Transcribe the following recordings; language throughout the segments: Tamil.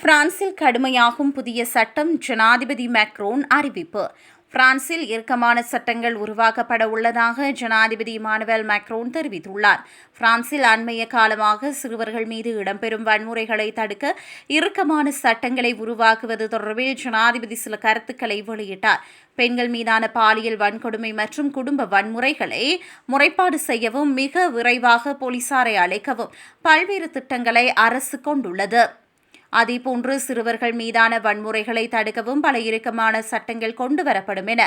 பிரான்சில் கடுமையாகும் புதிய சட்டம் ஜனாதிபதி மேக்ரோன் அறிவிப்பு. பிரான்சில் இறுக்கமான சட்டங்கள் உருவாக்கப்பட உள்ளதாக ஜனாதிபதி இமானுவேல் மேக்ரோன் தெரிவித்துள்ளார். பிரான்சில் அண்மைய காலமாக சிறுவர்கள் மீது இடம்பெறும் வன்முறைகளை தடுக்க இறுக்கமான சட்டங்களை உருவாக்குவது தொடர்பில் ஜனாதிபதி சில கருத்துக்களை வெளியிட்டார். பெண்கள் மீதான பாலியல் வன்கொடுமை மற்றும் குடும்ப வன்முறைகளை முறைப்பாடு செய்யவும் மிக விரைவாக போலீசாரை அழைக்கவும் பல்வேறு திட்டங்களை அரசு கொண்டுள்ளது. அதேபோன்று சிறுவர்கள் மீதான வன்முறைகளை தடுக்கவும் பல இறுக்கமான சட்டங்கள் கொண்டுவரப்படும் என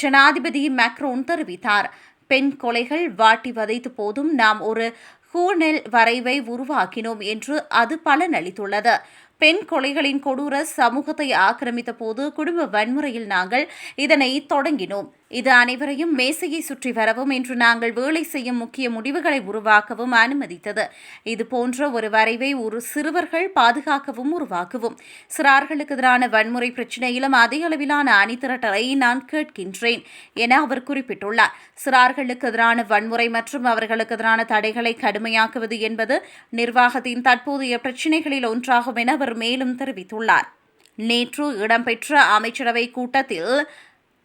ஜனாதிபதி மேக்ரோன் தெரிவித்தார். பெண் கொலைகள் வாட்டி வதைத்த போதும் நாம் ஒரு ஹூனெல் வரைவை உருவாக்கினோம் என்று அது பலனளித்துள்ளது. பெண் கொலைகளின் கொடூர சமூகத்தை ஆக்கிரமித்த போது குடும்ப வன்முறையில் நாங்கள் இதனை தொடங்கினோம். இது அனைவரையும் மேசையை சுற்றி வரவும் என்று நாங்கள் வேலை செய்யும் முக்கிய முடிவுகளை உருவாக்கவும் அனுமதித்தது. இது போன்ற ஒரு வரைவை ஒரு சிறுவர்கள் பாதுகாக்கவும் உருவாக்குவோம். சிறார்களுக்கு எதிரான வன்முறை பிரச்சினையிலும் அதிக அளவிலான அணிதிரட்டலை நான் கேட்கின்றேன் என அவர் குறிப்பிட்டுள்ளார். சிறார்களுக்கு எதிரான வன்முறை மற்றும் அவர்களுக்கு எதிரான தடைகளை கடுமையாக்குவது என்பது நிர்வாகத்தின் தற்போதைய பிரச்சினைகளில் ஒன்றாகும் என அவர் மேலும் தெரிவித்துள்ளார். நேற்று இடம்பெற்ற அமைச்சரவை கூட்டத்தில்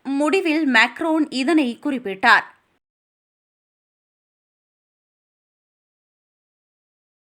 முடிவில் மேக்ரோன் இதனை குறிப்பிட்டார்.